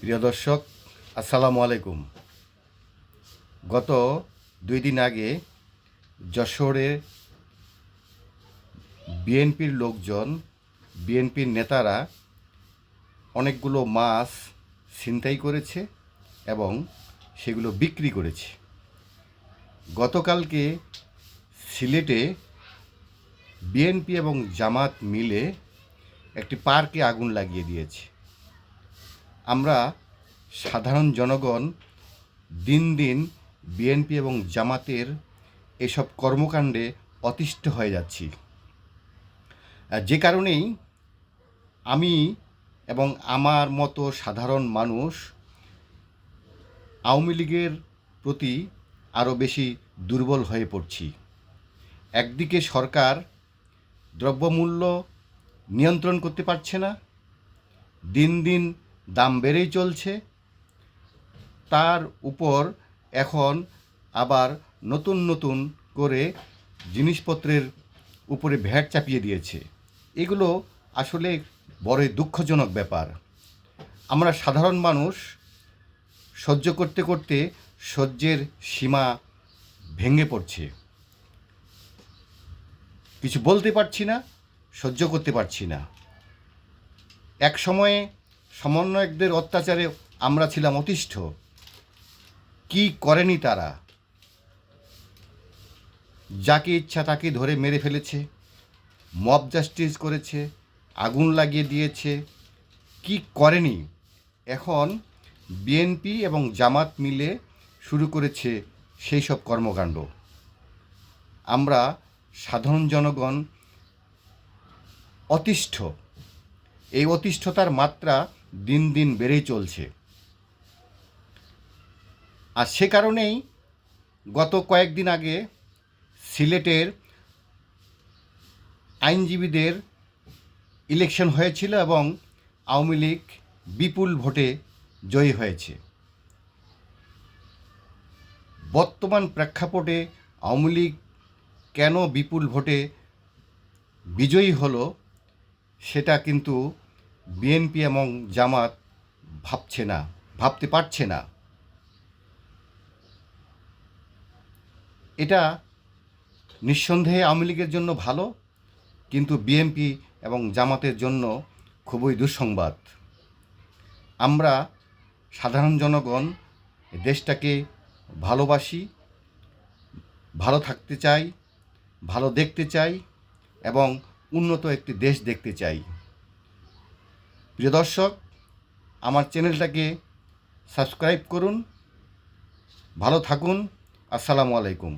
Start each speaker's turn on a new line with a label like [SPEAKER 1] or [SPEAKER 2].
[SPEAKER 1] প্রিয় দর্শক, আসসালামু আলাইকুম। গত দুই দিন আগে যশোরে বিএনপির লোকজন, বিএনপির নেতারা অনেকগুলো মাছ ছিনতাই করেছে এবং সেগুলো বিক্রি করেছে। গতকালকে সিলেটে বিএনপি এবং জামাত মিলে একটি পার্কে আগুন লাগিয়ে দিয়েছে। আমরা সাধারণ জনগণ দিন দিন বিএনপি এবং জামাতের এসব কর্মকাণ্ডে অতিষ্ঠ হয়ে যাচ্ছি। যে কারণেই আমি এবং আমার মতো সাধারণ মানুষ আওয়ামী লীগের প্রতি আরও বেশি দুর্বল হয়ে পড়ছি। একদিকে সরকার দ্রব্যমূল্য নিয়ন্ত্রণ করতে পারছে না, দিন দিন দাম বেড়েই চলছে। তার উপর এখন আবার নতুন নতুন করে জিনিসপত্রের উপরে ভ্যাট চাপিয়ে দিয়েছে। এগুলো আসলে বড়ই দুঃখজনক ব্যাপার। আমরা সাধারণ মানুষ, সহ্য করতে করতে সহ্যের সীমা ভেঙে পড়ছে। কিছু বলতে পারছি না, সহ্য করতে পারছি না। এক সময়ে সমন্বয়কদের অত্যাচারে আমরা ছিলাম অতিষ্ঠ। কি করেনি তারা? যাকে ইচ্ছা তাকে ধরে মেরে ফেলেছে, মব জাস্টিস করেছে, আগুন লাগিয়ে দিয়েছে। কি করেনি? এখন বিএনপি এবং জামাত মিলে শুরু করেছে সেই সব কর্মকাণ্ড। আমরা সাধারণ জনগণ অতিষ্ঠ। এই অতিষ্ঠতার মাত্রা দিন দিন বেড়েই চলছে। আর সে কারণেই গত কয়েকদিন আগে সিলেটের আইনজীবীদের ইলেকশন হয়েছিল এবং আওয়ামী লীগ বিপুল ভোটে জয়ী হয়েছে। বর্তমান প্রেক্ষাপটে আওয়ামী লীগ কেন বিপুল ভোটে বিজয়ী হলো, সেটা কিন্তু বিএনপি এবং জামাত ভাবছে না, ভাবতে পারছে না। এটা নিঃসন্দেহে আওয়ামী লীগের জন্য ভালো, কিন্তু বিএনপি এবং জামাতের জন্য খুবই দুঃসংবাদ। আমরা সাধারণ জনগণ, দেশটাকে ভালোবাসি, ভালো থাকতে চাই, ভালো দেখতে চাই এবং উন্নত একটি দেশ দেখতে চাই। প্রিয় দর্শক আমার চ্যানেলটাকে সাবস্ক্রাইব করুন ভালো থাকুন আসসালামু আলাইকুম।